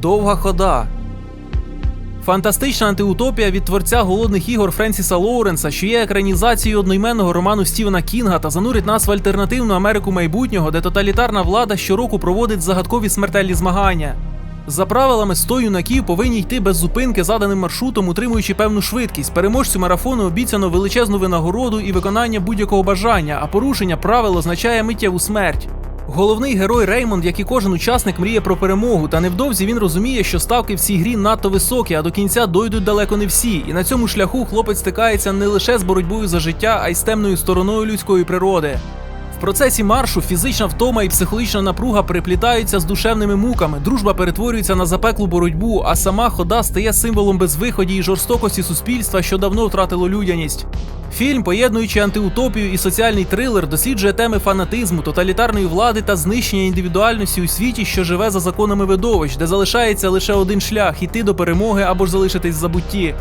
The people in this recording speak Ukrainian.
Довга хода. Фантастична антиутопія від творця голодних ігор Френсіса Лоуренса, що є екранізацією одноіменного роману Стівена Кінга та занурить нас в альтернативну Америку майбутнього, де тоталітарна влада щороку проводить загадкові смертельні змагання. За правилами 100 юнаків повинні йти без зупинки заданим маршрутом, утримуючи певну швидкість. Переможцю марафону обіцяно величезну винагороду і виконання будь-якого бажання, а порушення правил означає миттєву смерть. Головний герой Реймонд, як і кожен учасник, мріє про перемогу, та невдовзі він розуміє, що ставки в цій грі надто високі, а до кінця дойдуть далеко не всі. І на цьому шляху хлопець стикається не лише з боротьбою за життя, а й з темною стороною людської природи. В процесі маршу фізична втома і психологічна напруга переплітаються з душевними муками. Дружба перетворюється на запеклу боротьбу, а сама хода стає символом безвиході і жорстокості суспільства, що давно втратило людяність. Фільм, поєднуючи антиутопію і соціальний трилер, досліджує теми фанатизму, тоталітарної влади та знищення індивідуальності у світі, що живе за законами видовищ, де залишається лише один шлях іти до перемоги або ж залишитись в забутті.